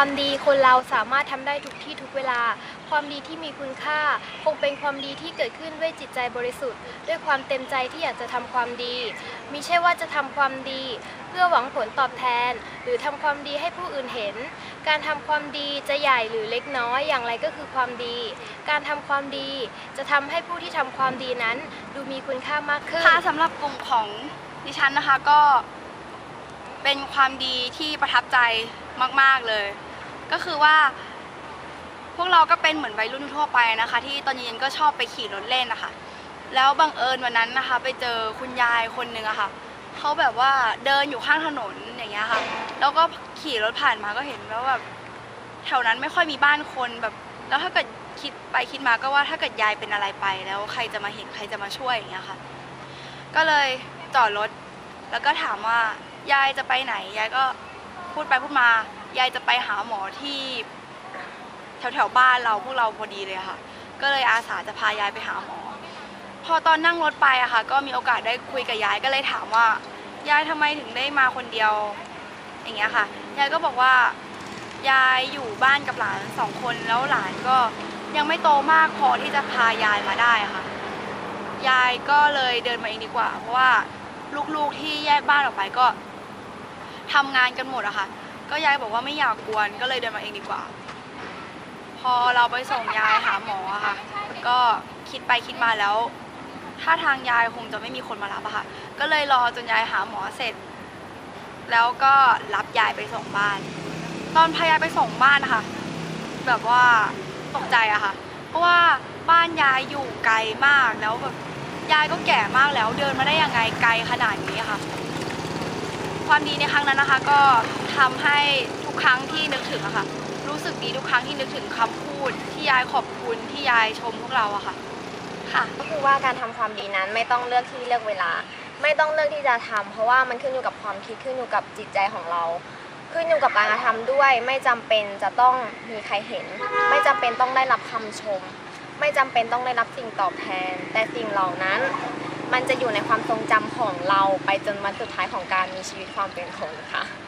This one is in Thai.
ความดีคนเราสามารถทำได้ทุกที่ทุกเวลา ความดีที่มีคุณค่า คงเป็นความดีที่เกิดขึ้นด้วยจิตใจบริสุทธิ์ ด้วยความเต็มใจที่อยากจะทำความดี มิใช่ว่าจะทำความดี เพื่อหวังผลตอบแทน หรือทำความดีให้ผู้อื่นเห็น การทำความดีจะใหญ่หรือเล็กน้อยอย่างไรก็คือความดี การทำความดีจะทำให้ผู้ที่ทำความดีนั้น ดูมีคุณค่ามากขึ้นค่ะสำหรับกลุ่มของดิฉันนะคะก็เป็นความดีที่ประทับใจมาก ๆ เลย ก็คือว่า พวกเราก็เป็นเหมือนวัยรุ่นทั่วไปนะคะ ที่ตอนเย็นๆก็ชอบไปขี่รถเล่นนะคะ แล้วบังเอิญวันนั้นนะคะ ไปเจอคุณยายคนหนึ่งอะค่ะเขาแบบว่าเดินอยู่ข้างถนนอย่างเงี้ยค่ะ แล้วก็ขี่รถผ่านมาก็เห็นแล้วแบบแถวนั้นไม่ค่อยมีบ้านคนแบบ แล้วถ้าเกิดคิดไปคิดมาก็ว่าถ้าเกิดยายเป็นอะไรไปแล้วใครจะมาเห็นใครจะมาช่วยอย่างเงี้ยค่ะ ก็เลยจอดรถ แล้วก็ถามว่ายายจะไปไหนยายก็พูดไปพูดมา ยายจะไปหาหมอที่แถวแถวบ้านเราพวกเราพอดีเลยค่ะ ก็เลยอาสาจะพายายไปหาหมอ พอตอนนั่งรถไปอะค่ะ ก็มีโอกาสได้คุยกับยายก็เลยถามว่ายายทำไมถึงได้มาคนเดียว อย่างเงี้ยค่ะ ยายก็บอกว่ายายอยู่บ้านกับหลานสองคนแล้วหลานก็ยังไม่โตมากพอที่จะพายายมาได้ค่ะ ยายก็เลยเดินมาเองดีกว่า เพราะว่าลูกๆที่แยกบ้านออกไปก็ทำงานกันหมดอะค่ะ ก็ยายบอกว่าไม่อยากกวนก็เลยเดินมาเองดีกว่า พอเราไปส่งยายหาหมออะค่ะ ก็คิดไปคิดมาแล้วถ้าทางยายคงจะไม่มีคนมารับอะค่ะ ก็เลยรอจนยายหาหมอเสร็จ แล้วก็รับยายไปส่งบ้าน ตอนพายายไปส่งบ้านนะคะแบบว่าตกใจอะค่ะ เพราะว่าบ้านยายอยู่ไกลมากแล้วแบบยายก็แก่มากแล้วเดินมาได้ยังไงไกลขนาดนี้ค่ะ ความดีในครั้งนั้นนะคะ ก็ทำให้ทุกครั้งที่นึกถึงอะค่ะ รู้สึกดีทุกครั้งที่นึกถึงคำพูด ที่ยายขอบคุณที่ยายชมพวกเราอะค่ะ ค่ะ ก็คือว่าการทำความดีนั้นไม่ต้องเลือกที่เลือกเวลา ไม่ต้องเลือกที่จะทำเพราะว่ามันขึ้นอยู่กับความคิดขึ้นอยู่กับจิตใจของเรา ขึ้นอยู่กับการกระทำด้วย ไม่จำเป็นจะต้องมีใครเห็น ไม่จำเป็นต้องได้รับคำชม ไม่จำเป็นต้องได้รับสิ่งตอบแทน แต่สิ่งเหล่านั้น มันจะอยู่ในความทรงจำของเราไปจนวันสุดท้ายของการมีชีวิตความเป็นคนค่ะ